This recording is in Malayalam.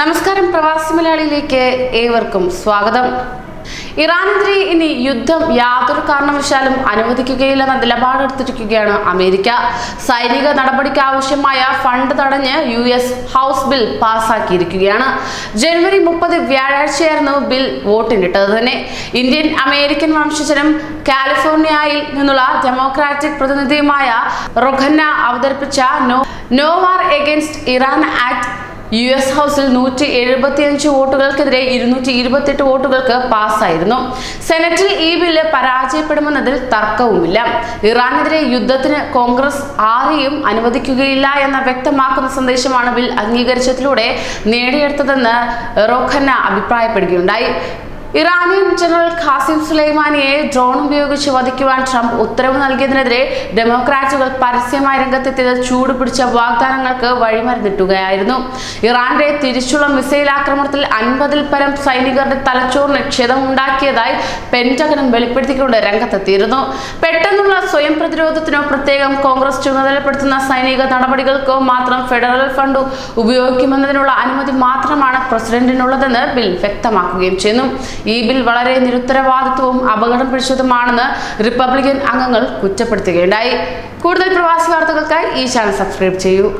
നമസ്കാരം പ്രവാസി മലയാളിയിലേക്ക് ഏവർക്കും സ്വാഗതം. ഇറാനെതിരെ ഇനി യുദ്ധം യാതൊരു കാരണവശാലും അനുവദിക്കുകയില്ലെന്ന നിലപാടെടുത്തിരിക്കുകയാണ് അമേരിക്ക. സൈനിക നടപടിക്ക് ആവശ്യമായ ഫണ്ട് തടഞ്ഞ് യു എസ് ഹൗസ് ബിൽ പാസാക്കിയിരിക്കുകയാണ്. ജനുവരി മുപ്പത് വ്യാഴാഴ്ചയായിരുന്നു ബിൽ വോട്ടിനിട്ടത് തന്നെ. ഇന്ത്യൻ അമേരിക്കൻ വംശജനും കാലിഫോർണിയയിൽ നിന്നുള്ള ഡെമോക്രാറ്റിക് പ്രതിനിധിയുമായ റൊഖന്ന അവതരിപ്പിച്ച no no war against Iran act US S ഹൗസിൽ നൂറ്റി എഴുപത്തിയഞ്ച് വോട്ടുകൾക്കെതിരെ ഇരുന്നൂറ്റി ഇരുപത്തിയെട്ട് വോട്ടുകൾക്ക് പാസ്സായിരുന്നു. സെനറ്റിൽ ഈ ബില്ല് പരാജയപ്പെടുമെന്നതിൽ തർക്കവുമില്ല. ഇറാനെതിരെ യുദ്ധത്തിന് കോൺഗ്രസ് ആരെയും അനുവദിക്കുകയില്ല എന്ന വ്യക്തമാക്കുന്ന സന്ദേശമാണ് ബിൽ അംഗീകരിച്ചതിലൂടെ നേടിയെടുത്തതെന്ന് റോഖന്ന അഭിപ്രായപ്പെടുകയുണ്ടായി. ഇറാനിയൻ ജനറൽ ഖാസിം സുലൈമാനിയെ ഡ്രോൺ ഉപയോഗിച്ച് വധിക്കുവാൻ ട്രംപ് ഉത്തരവ് നൽകിയതിനെതിരെ ഡെമോക്രാറ്റുകൾ പരസ്യമായി രംഗത്തെത്തിയത് ചൂട് പിടിച്ച വാഗ്ദാനങ്ങൾക്ക് വഴിമരുന്നിട്ടുകയായിരുന്നു. ഇറാന്റെ തിരിച്ചുള്ള മിസൈൽ ആക്രമണത്തിൽ അൻപതിൽ പരം സൈനികരുടെ തലച്ചോറിന് ക്ഷതമുണ്ടാക്കിയതായി പെന്റകനും വെളിപ്പെടുത്തിക്കൊണ്ട് രംഗത്തെത്തിയിരുന്നു. പെട്ടെന്നുള്ള സ്വയം പ്രതിരോധത്തിനോ പ്രത്യേകം കോൺഗ്രസ് ചുമതലപ്പെടുത്തുന്ന സൈനിക നടപടികൾക്കോ മാത്രം ഫെഡറൽ ഫണ്ട് ഉപയോഗിക്കുമെന്നതിനുള്ള അനുമതി മാത്രമാണ് പ്രസിഡന്റിനുള്ളതെന്ന് ബിൽ വ്യക്തമാക്കുകയും ചെയ്യുന്നു. ഈ ബിൽ വളരെ നിരുത്തരവാദിത്വവും അപകടം പിടിച്ചതുമാണെന്ന് റിപ്പബ്ലിക്കൻ അംഗങ്ങൾ കുറ്റപ്പെടുത്തുകയുണ്ടായി. കൂടുതൽ പ്രവാസി വാർത്തകൾക്കായി ഈ ചാനൽ സബ്സ്ക്രൈബ് ചെയ്യൂ.